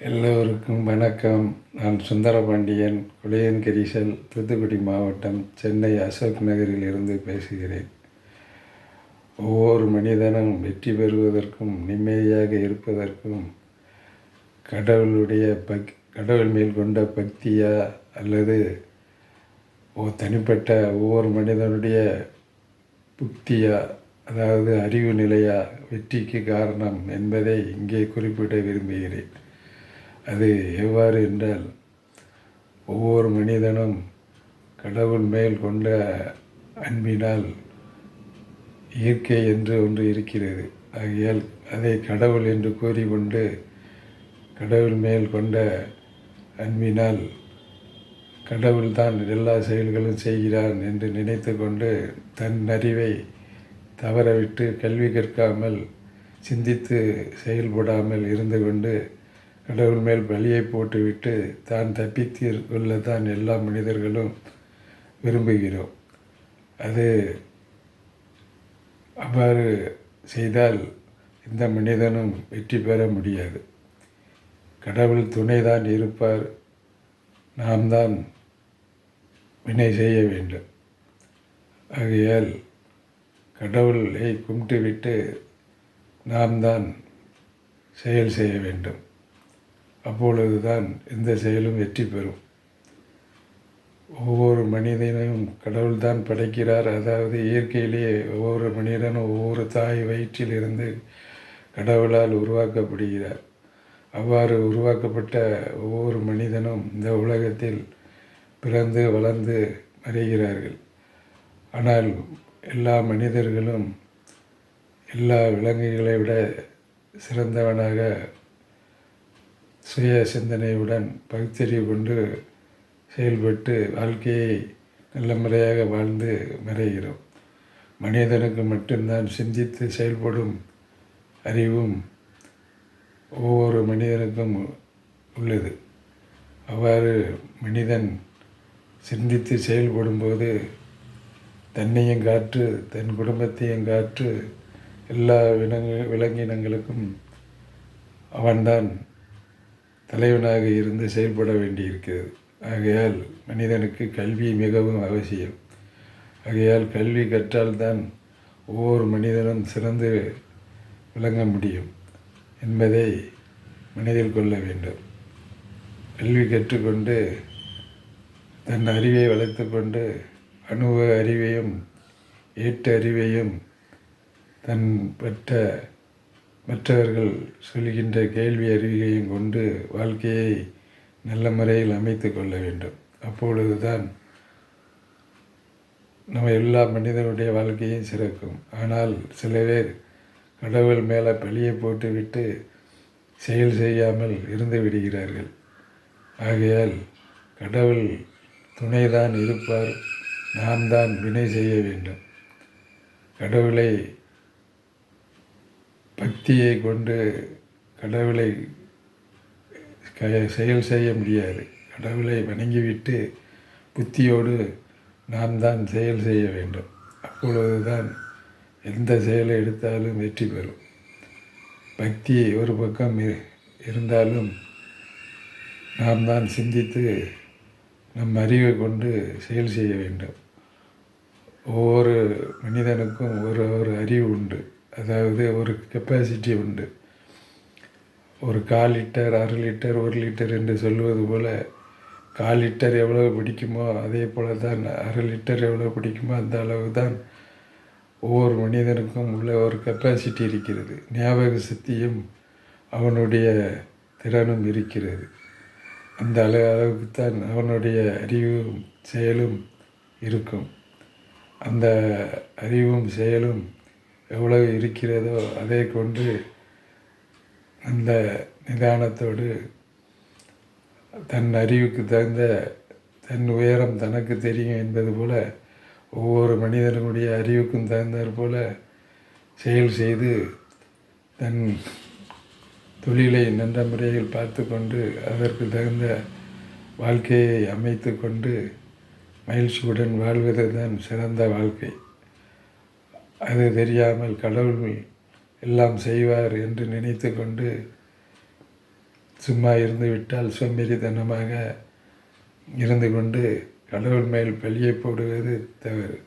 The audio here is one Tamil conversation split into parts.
எல்லோருக்கும் வணக்கம். நான் சுந்தரபாண்டியன் குளையன்கரிசல் தூத்துக்குடி மாவட்டம் சென்னை அசோக் நகரில் இருந்து பேசுகிறேன். ஒவ்வொரு மனிதனும் வெற்றி பெறுவதற்கும் நிம்மதியாக இருப்பதற்கும் கடவுளுடைய பக் கடவுள் மேல் கொண்ட பக்தியா அல்லது ஓ தனிப்பட்ட ஒவ்வொரு மனிதனுடைய புக்தியா அதாவது அறிவு நிலையா வெற்றிக்கு காரணம் என்பதை இங்கே குறிப்பிட விரும்புகிறேன். அது எவ்வாறு என்றால் ஒவ்வொரு மனிதனும் கடவுள் மேல் கொண்ட அன்பினால் இயற்கை என்று ஒன்று இருக்கிறது. ஆகையால் அதை கடவுள் என்று கூறிக்கொண்டு கடவுள் மேல் கொண்ட அன்பினால் கடவுள்தான் எல்லா செயல்களும் செய்கிறான் என்று நினைத்து கொண்டு தன் அறிவை தவறவிட்டு கல்வி கற்காமல் சிந்தித்து செயல்படாமல் இருந்து கொண்டு கடவுள் மேல் பலியை போட்டுவிட்டு தான் தப்பித்து கொள்ளத்தான் எல்லா மனிதர்களும் விரும்புகிறோம். அது அவ்வாறு செய்தால் எந்த மனிதனும் வெற்றி பெற முடியாது. கடவுள் துணைதான் இருப்பார். நாம் தான் வினை செய்ய வேண்டும். ஆகையால் கடவுளை கும்பிட்டு விட்டு நாம் தான் செயல் செய்ய வேண்டும். அப்பொழுதுதான் எந்த செயலும் வெற்றி பெறும். ஒவ்வொரு மனிதனையும் கடவுள்தான் படைக்கிறார். அதாவது இயற்கையிலேயே ஒவ்வொரு மனிதனும் ஒவ்வொரு தாய் வயிற்றிலிருந்து கடவுளால் உருவாக்கப்படுகிறார். அவ்வாறு உருவாக்கப்பட்ட ஒவ்வொரு மனிதனும் இந்த உலகத்தில் பிறந்து வளர்ந்து மறைகிறார்கள். ஆனால் எல்லா மனிதர்களும் எல்லா விலங்குகளை விட சிறந்தவனாக சுய சிந்தனையுடன் பகுத்தறிவு கொண்டு செயல்பட்டு வாழ்க்கையை நல்ல முறையாக வாழ்ந்து மறைகிறோம். மனிதனுக்கு மட்டும்தான் சிந்தித்து செயல்படும் அறிவும் ஒவ்வொரு மனிதனுக்கும் உள்ளது. அவ்வாறு மனிதன் சிந்தித்து செயல்படும்போது தன்னையும் காற்று தன் குடும்பத்தையும் காற்று எல்லா விலங்கு விலங்கினங்களுக்கும் அவன்தான் தலைவனாக இருந்து செயல்பட வேண்டியிருக்கிறது. ஆகையால் மனிதனுக்கு கல்வி மிகவும் அவசியம். ஆகையால் கல்வி கற்றால்தான் ஒவ்வொரு மனிதனும் சிறந்து விளங்க முடியும் என்பதை மனதில் கொள்ள வேண்டும். கல்வி கற்றுக்கொண்டு தன் அறிவை வளர்த்து கொண்டு அனுபவ அறிவையும் ஏற்ற அறிவையும் தன் பெற்ற மற்றவர்கள் சொல்கின்ற கேள்வி அறிவையும் கொண்டு வாழ்க்கையை நல்ல முறையில் அமைத்து கொள்ள வேண்டும். அப்பொழுது தான் நம்ம எல்லா மனிதனுடைய வாழ்க்கையும் சிறக்கும். ஆனால் சில பேர் கடவுள் மேலே பழியை போட்டுவிட்டு செயல் செய்யாமல் இருந்து விடுகிறார்கள். ஆகையால் கடவுள் துணைதான் இருப்பார் நாம் தான் வினை செய்ய வேண்டும். கடவுளை பக்தியை கொண்டு கடவுளை க செயல் செய்ய முடியாது. கடவுளை வணங்கிவிட்டு புத்தியோடு நாம் தான் செயல் செய்ய வேண்டும். அப்பொழுது தான் எந்த செயலை எடுத்தாலும் வெற்றி பெறும். பக்தி ஒரு பக்கம் இருந்தாலும் நாம் தான் சிந்தித்து நம் அறிவை கொண்டு செயல் செய்ய வேண்டும். ஒவ்வொரு மனிதனுக்கும் ஒரு ஒரு அறிவு உண்டு. அதாவது ஒரு கெப்பாசிட்டி உண்டு. ஒரு கால் லிட்டர் அரை லிட்டர் ஒரு லிட்டர் என்று சொல்வது போல் கால் லிட்டர் எவ்வளோ பிடிக்குமோ அதே போல் தான் அரை லிட்டர் எவ்வளோ பிடிக்குமோ அந்த அளவு தான் ஒவ்வொரு மனிதனுக்கும் உள்ள ஒரு கெப்பாசிட்டி இருக்கிறது. ஞாபக சக்தியும் அவனுடைய திறனும் இருக்கிறது. அந்த அளவு அளவுக்கு தான் அவனுடைய அறிவும் செயலும் இருக்கும். அந்த அறிவும் செயலும் எவ்வளவு இருக்கிறதோ அதை கொண்டு அந்த நிதானத்தோடு தன் அறிவுக்கு தகுந்த தன் உயரம் தனக்கு தெரியும் என்பது போல் ஒவ்வொரு மனிதனுடைய அறிவுக்கும் தகுந்தாற் போல செயல் செய்து தன் தொழிலை நல்ல முறையில் பார்த்து கொண்டு அதற்கு தகுந்த வாழ்க்கையை அமைத்து கொண்டு மகிழ்ச்சியுடன் வாழ்வது தான் சிறந்த வாழ்க்கை. அது தெரியாமல் கடவுள் எல்லாம் செய்வார் என்று நினைத்து கொண்டு சும்மா இருந்து விட்டால் சோம்பேறித்தனமாக இருந்து கொண்டு கடவுள் மேல் பழியை போடுவது தவறு.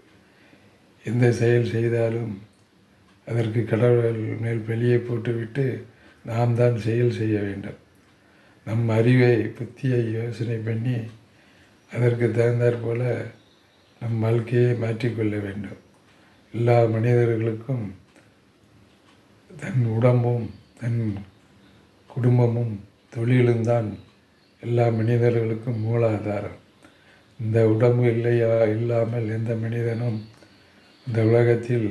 எந்த செயல் செய்தாலும் அதற்கு கடவுள் மேல் பழியை போட்டுவிட்டு நாம் தான் செயல் செய்ய வேண்டும். நம் அறிவை புத்தியை யோசனை பண்ணி அதற்கு தகுந்தாற் போல நம் வாழ்க்கையை மாற்றிக்கொள்ள வேண்டும். எல்லா மனிதர்களுக்கும் தன் உடம்பும் தன் குடும்பமும் தொழிலும் தான் எல்லா மனிதர்களுக்கும் மூலாதாரம். இந்த உடம்பு இல்லையா இல்லாமல் எந்த மனிதனும் இந்த உலகத்தில்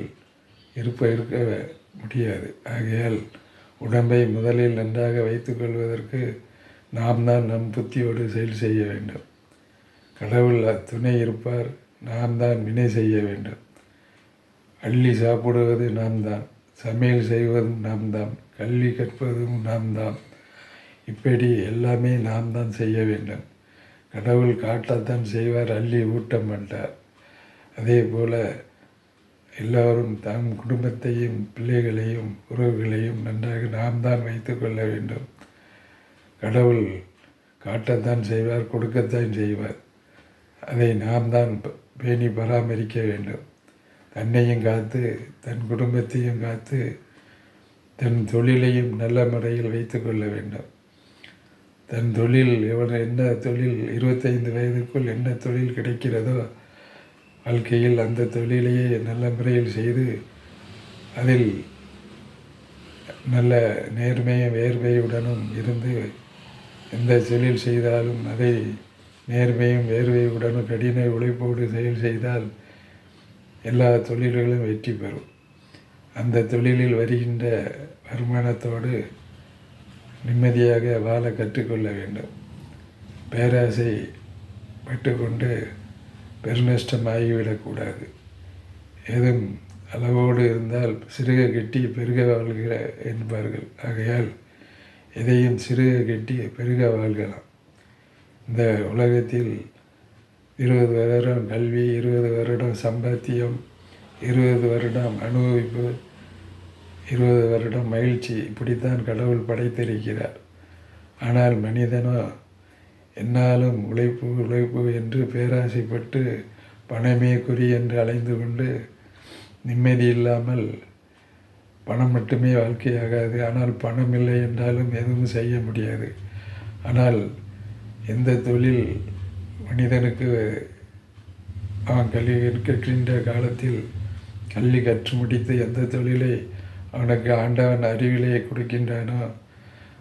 இருப்ப இருக்க முடியாது. ஆகையால் உடம்பை முதலில் நன்றாக வைத்துக்கொள்வதற்கு நாம் தான் நம் புத்தியோடு செயல் செய்ய வேண்டும். கடவுள் துணை இருப்பார் நாம் தான் வினை செய்ய வேண்டும். அள்ளி சாப்பிடுவது நாம் தான் சமையல் செய்வதும் நாம் தான் கல்வி கற்பதும் நாம் தான் இப்படி எல்லாமே நாம் தான் செய்ய வேண்டும். கடவுள் காட்டத்தான் செய்வார் அள்ளி ஊட்ட மாட்டார். அதே போல் எல்லோரும் தம் குடும்பத்தையும் பிள்ளைகளையும் உறவுகளையும் நன்றாக நாம் தான் வைத்து கொள்ள வேண்டும். கடவுள் காட்டத்தான் செய்வார் கொடுக்கத்தான் செய்வார். அதை நாம் தான் பேணி பராமரிக்க வேண்டும். தன்னையும் காத்து தன் குடும்பத்தையும் காத்து தன் தொழிலையும் நல்ல முறையில் வைத்து கொள்ள வேண்டும். தன் தொழில் எவன் என்ன தொழில் இருபத்தைந்து வயதுக்குள் என்ன தொழில் கிடைக்கிறதோ வாழ்க்கையில் அந்த தொழிலையே நல்ல முறையில் செய்து அதில் நல்ல நேர்மையும் வேர்வையுடனும் இருந்து எந்த தொழில் செய்தாலும் அதை நேர்மையும் வேர்வையுடனும் கடின உழைப்போடு செயல் செய்தால் எல்லா தொழில்களும் வெற்றி பெறும். அந்த தொழிலில் வருகின்ற வருமானத்தோடு நிம்மதியாக வாழ கற்றுக்கொள்ள வேண்டும். பேராசை பட்டுக்கொண்டு பெருநஷ்டம் ஆகிவிடக்கூடாது ஏதும் அளவோடு இருந்தால் சிறுக கெட்டி பெருக வாழ்கிற என்பார்கள். ஆகையால் எதையும் சிறுக கெட்டி பெருக வாழ்கலாம். இந்த உலகத்தில் இருபது வருடம் கல்வி இருபது வருடம் சம்பாத்தியம் இருபது வருடம் அனுபவிப்பு இருபது வருடம் மகிழ்ச்சி. இப்படித்தான் கடவுள் படைத்திருக்கிறார். ஆனால் மனிதனோ என்னாலும் உழைப்பு உழைப்பு என்று பேராசைப்பட்டு பணமே குறி என்று அலைந்து கொண்டு நிம்மதி இல்லாமல் பணம் மட்டுமே வாழ்க்கையாகாது. ஆனால் பணம் இல்லை என்றாலும் எதுவும் செய்ய முடியாது. ஆனால் எந்த தொழில் மனிதனுக்கு அவன் கல்வி கற்கின்ற காலத்தில் கல்வி கற்று முடித்து எந்த தொழிலை அவனுக்கு ஆண்டவன் அறிவிலே கொடுக்கின்றானோ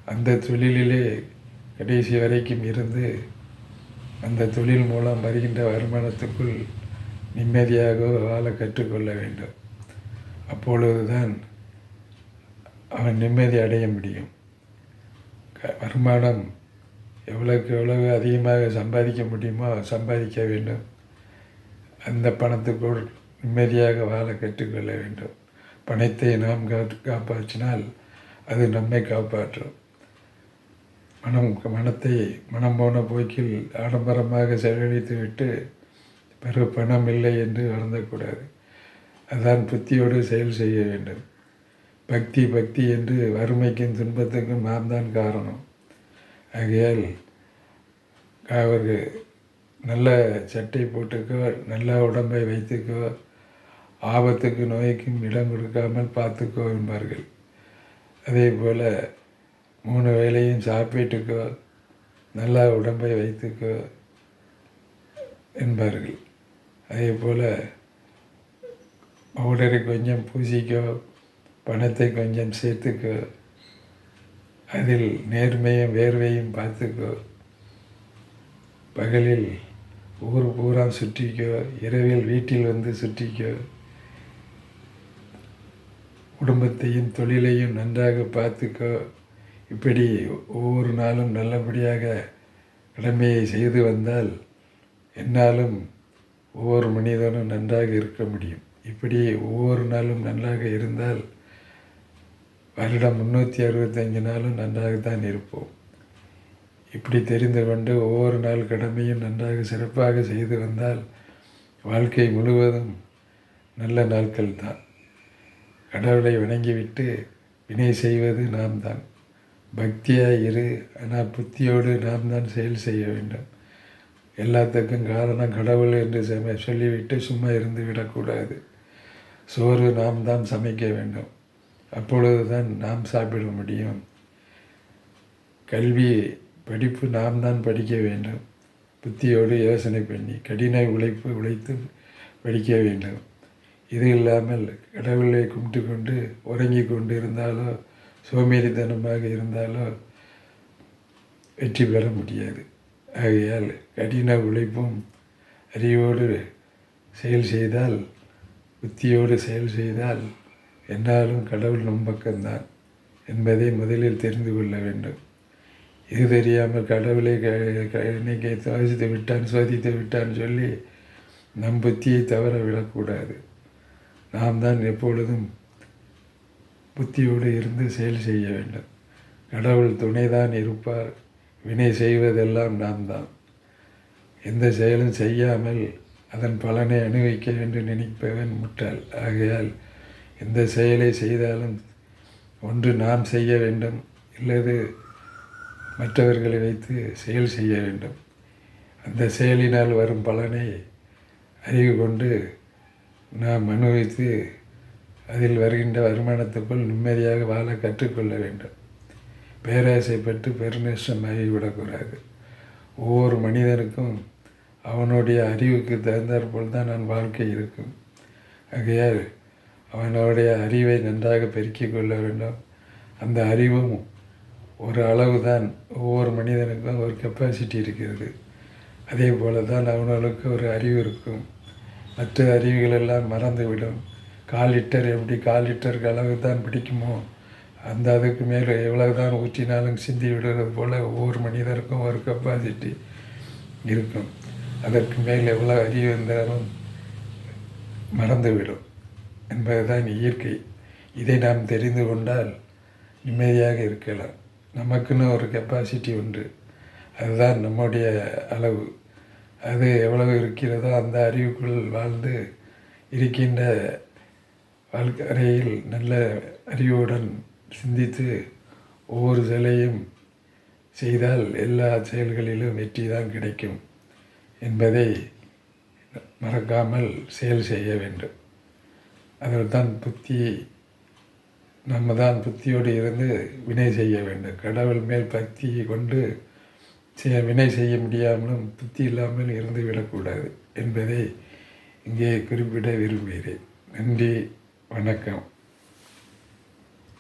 அந்த தொழிலிலே கடைசி வரைக்கும் இருந்து அந்த தொழில் மூலம் வருகின்ற வருமானத்துக்குள் நிம்மதியாக வாழ கற்றுக்கொள்ள வேண்டும். அப்பொழுதுதான் அவன் நிம்மதி அடைய முடியும். வருமானம் எவ்வளோக்கு எவ்வளவு அதிகமாக சம்பாதிக்க முடியுமோ சம்பாதிக்க வேண்டும். அந்த பணத்துக்குள் நிம்மதியாக வாழ கற்றுக்கொள்ள வேண்டும். பணத்தை நாம் காப்பாற்றினால் அது நம்மை காப்பாற்றும். மனம் மனத்தை மனம் போன போக்கில் ஆடம்பரமாக செலவழித்து விட்டு பிறகு பணம் இல்லை என்று வருந்தக்கூடாது. அதான் புத்தியோடு செயல் செய்ய வேண்டும். பக்தி பக்தி என்று வறுமைக்கும் துன்பத்துக்கும் நாம் தான் காரணம். ஆகையால் அவர்கள் நல்ல சட்டை போட்டுக்கோ நல்ல உடம்பை வைத்துக்கோ ஆபத்துக்கு நோய்க்கும் இடம் கொடுக்காமல் பார்த்துக்கோ என்பார்கள். அதே போல் மூணு வேளையும் சாப்பிட்டுக்கோ நல்லா உடம்பை வைத்துக்கோ என்பார்கள். அதே போல் பவுடரை கொஞ்சம் பூசிக்கோ பணத்தை கொஞ்சம் சேர்த்துக்கோ அதில் நேர்மையும் வேர்வையும் பார்த்துக்கோ. பகலில் ஊர் பூரா சுற்றிக்கோ. இரவில் வீட்டில் வந்து சுற்றிக்கோ. குடும்பத்தையும் தொழிலையும் நன்றாக பார்த்துக்கோ. இப்படி ஒவ்வொரு நாளும் நல்லபடியாக கடமையை செய்து வந்தால் என்னாலும் ஒவ்வொரு மனிதனும் நன்றாக இருக்க முடியும். இப்படி ஒவ்வொரு நாளும் நன்றாக இருந்தால் வருடம் முந்நூற்றி அறுபத்தஞ்சு நாளும் நன்றாக தான் இருப்போம். இப்படி தெரிந்து கொண்டு ஒவ்வொரு நாள் கடமையும் நன்றாக சிறப்பாக செய்து வந்தால் வாழ்க்கை முழுவதும் நல்ல நாட்கள் தான் கடவுளை வணங்கிவிட்டு வினை செய்வது நாம் தான் பக்தியாக இரு ஆனால் புத்தியோடு நாம் தான் செயல் செய்ய வேண்டும். எல்லாத்துக்கும் காரணம் கடவுள் என்று சொல்லிவிட்டு சும்மா இருந்து விடக்கூடாது. சோறு நாம் தான் சமைக்க வேண்டும். அப்பொழுது தான் நாம் சாப்பிட முடியும். கல்வி படிப்பு நாம் தான் படிக்க வேண்டும். புத்தியோடு யோசனை பண்ணி கடின உழைப்பு உழைத்து படிக்க வேண்டும். இது இல்லாமல் கடவுளை கும்பிட்டு கொண்டு உறங்கி கொண்டு இருந்தாலோ சோம்பேறித்தனமாக இருந்தாலோ வெற்றி பெற முடியாது. ஆகையால் கடின உழைப்பும் அறிவோடு செயல் செய்தால் புத்தியோடு செயல் செய்தால் என்னாலும் கடவுள் நம் பக்கம்தான் என்பதை முதலில் தெரிந்து கொள்ள வேண்டும். இது தெரியாமல் கடவுளை க- இன்னைக்கு சோதித்து விட்டான் சோதித்து விட்டான் சொல்லி நம் புத்தியை தவற விடக்கூடாது. நாம் தான் எப்பொழுதும் புத்தியோடு இருந்து செயல் செய்ய வேண்டும். கடவுள் துணைதான் இருப்பார். வினை செய்வதெல்லாம் நாம் தான். எந்த செயலும் செய்யாமல் அதன் பலனை அனுபவிக்க வேண்டும் நினைப்பவன் முட்டாள். ஆகையால் எந்த செயலை செய்தாலும் ஒன்று நாம் செய்ய வேண்டும் இல்லது மற்றவர்களை வைத்து செயல் செய்ய வேண்டும். அந்த செயலினால் வரும் பலனை அறிவு கொண்டு நாம் அனுபவித்து அதில் வருகின்ற வருமானத்துக்குள் நிம்மதியாக வாழ கற்றுக்கொள்ள வேண்டும். பேராசைப்பட்டு பெருநஷ்டம் ஆகிவிடக்கூடாது. ஒவ்வொரு மனிதனுக்கும் அவனுடைய அறிவுக்கு தகுந்தாற்போல் தான் நான் வாழ்க்கை இருக்கும். ஆகையால் அவனுடைய அறிவை நன்றாக பெருக்கிக் கொள்ள வேண்டும். அந்த அறிவும் ஒரு அளவு தான் ஒவ்வொரு மனிதனுக்கும் ஒரு கெப்பாசிட்டி இருக்கிறது. அதே போல தான் அவனுக்கு ஒரு அறிவு இருக்கும். மற்ற அறிவுகளெல்லாம் மறந்துவிடும். கால் லிட்டர் எப்படி கால் லிட்டருக்கு அளவு தான் பிடிக்குமோ அந்த அதுக்கு மேலே எவ்வளவு தான் ஊற்றினாலும் சிந்தி விடுறது போல் ஒவ்வொரு மனிதருக்கும் ஒரு கெப்பாசிட்டி இருக்கும். அதற்கு மேல் எவ்வளோ அறிவு இருந்தாலும் மறந்துவிடும். என்பதுதான் இயற்கை. இதை நாம் தெரிந்து கொண்டால் நிம்மதியாக இருக்கலாம். நமக்குன்னு ஒரு கெப்பாசிட்டி உண்டு. அதுதான் நம்முடைய அளவு. அது எவ்வளவு இருக்கிறதோ அந்த அறிவுக்குள் வாழ்ந்து இருக்கின்ற வாழ்க்கையில் நல்ல அறிவுடன் சிந்தித்து ஒவ்வொரு செயலையும் செய்தால் எல்லா செயல்களிலும் வெற்றி தான் கிடைக்கும் என்பதை மறக்காமல் செயல் செய்ய வேண்டும். அதில் தான் புத்தி நம்ம தான் புத்தியோடு இருந்து வினை செய்ய வேண்டும். கடவுள் மேல் பக்தியை கொண்டு செய்ய வினை செய்ய முடியாமலும் புத்தி இல்லாமல் இருந்து விடக்கூடாது என்பதை இங்கே குறிப்பிட விரும்புகிறேன். நன்றி வணக்கம்.